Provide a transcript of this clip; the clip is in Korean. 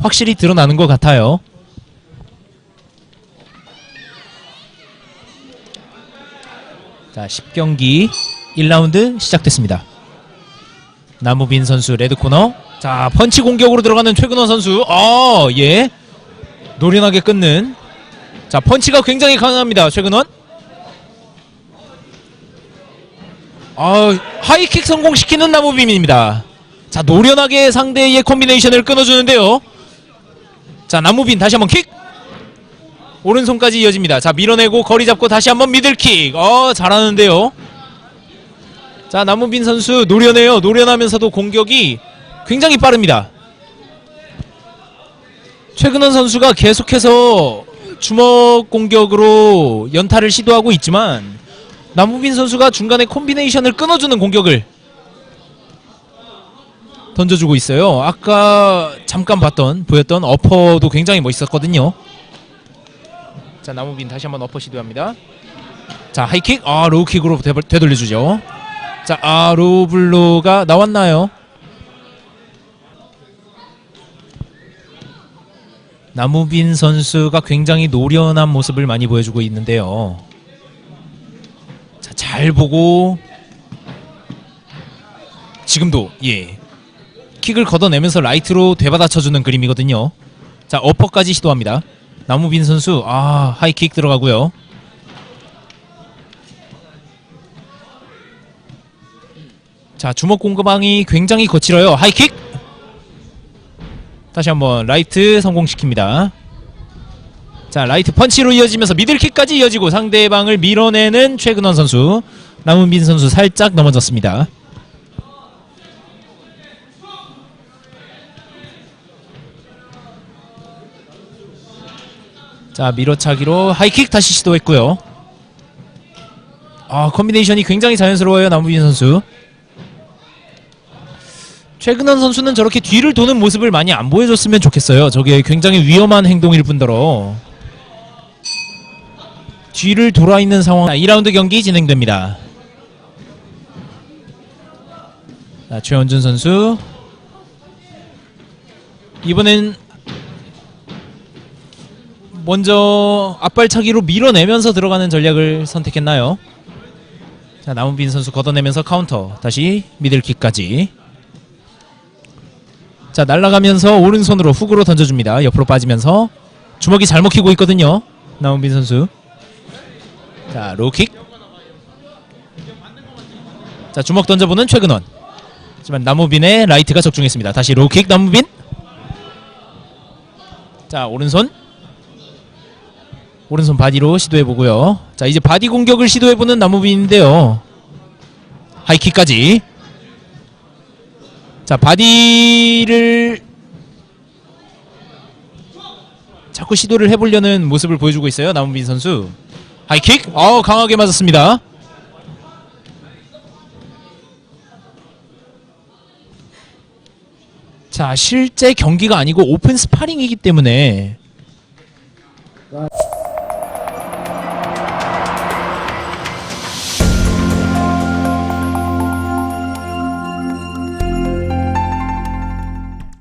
확실히 드러나는 것 같아요. 자, 10경기 1라운드 시작됐습니다. 나무빈 선수 레드 코너. 자, 펀치 공격으로 들어가는 최근원 선수. 어, 예. 노련하게 끊는. 자, 펀치가 굉장히 강합니다. 최근원. 아, 하이킥 성공시키는 나무빈입니다. 자, 노련하게 상대의 콤비네이션을 끊어주는데요. 자, 나무빈 다시 한번 킥. 오른손까지 이어집니다. 자, 밀어내고 거리 잡고 다시 한번 미들킥. 어, 잘하는데요. 자, 나무빈 선수 노련해요. 노련하면서도 공격이 굉장히 빠릅니다. 최근원 선수가 계속해서 주먹 공격으로 연타를 시도하고 있지만 나무빈 선수가 중간에 콤비네이션을 끊어주는 공격을 던져주고 있어요. 아까 잠깐 봤던 보였던 어퍼도 굉장히 멋있었거든요. 자 나무빈 다시 한번 어퍼 시도합니다. 자 하이킥 아 로우킥으로 되, 되돌려주죠. 자아 로블로가 나왔나요? 나무빈 선수가 굉장히 노련한 모습을 많이 보여주고 있는데요. 자, 잘 보고 지금도 예 킥을 걷어내면서 라이트로 되받아 쳐주는 그림이거든요. 자 어퍼까지 시도합니다. 나무빈 선수 아 하이킥 들어가고요. 자 주먹 공급망이 굉장히 거칠어요. 하이킥 다시 한번 라이트 성공시킵니다. 자 라이트 펀치로 이어지면서 미들킥까지 이어지고 상대방을 밀어내는 최근원 선수 남은빈 선수 살짝 넘어졌습니다. 자 밀어차기로 하이킥 다시 시도했고요. 아 컨비네이션이 굉장히 자연스러워요 남우빈 선수. 최근원 선수는 저렇게 뒤를 도는 모습을 많이 안 보여줬으면 좋겠어요. 저게 굉장히 위험한 행동일 뿐더러 뒤를 돌아 있는 상황. 자, 2라운드 경기 진행됩니다. 자, 최원준 선수 이번엔 먼저 앞발차기로 밀어내면서 들어가는 전략을 선택했나요? 자 남은빈 선수 걷어내면서 카운터. 다시 미들킥까지. 자 날아가면서 오른손으로 훅으로 던져줍니다. 옆으로 빠지면서 주먹이 잘 먹히고 있거든요 남은빈 선수. 자 로킥. 자 주먹 던져보는 최근원. 하지만 나무빈의 라이트가 적중했습니다. 다시 로킥 나무빈. 자 오른손 오른손 바디로 시도해보고요. 자 이제 바디 공격을 시도해보는 나무빈인데요. 하이킥까지. 자 바디를 자꾸 시도를 해보려는 모습을 보여주고 있어요. 나무빈 선수. 하이킥. 어 강하게 맞았습니다. 자 실제 경기가 아니고 오픈 스파링이기 때문에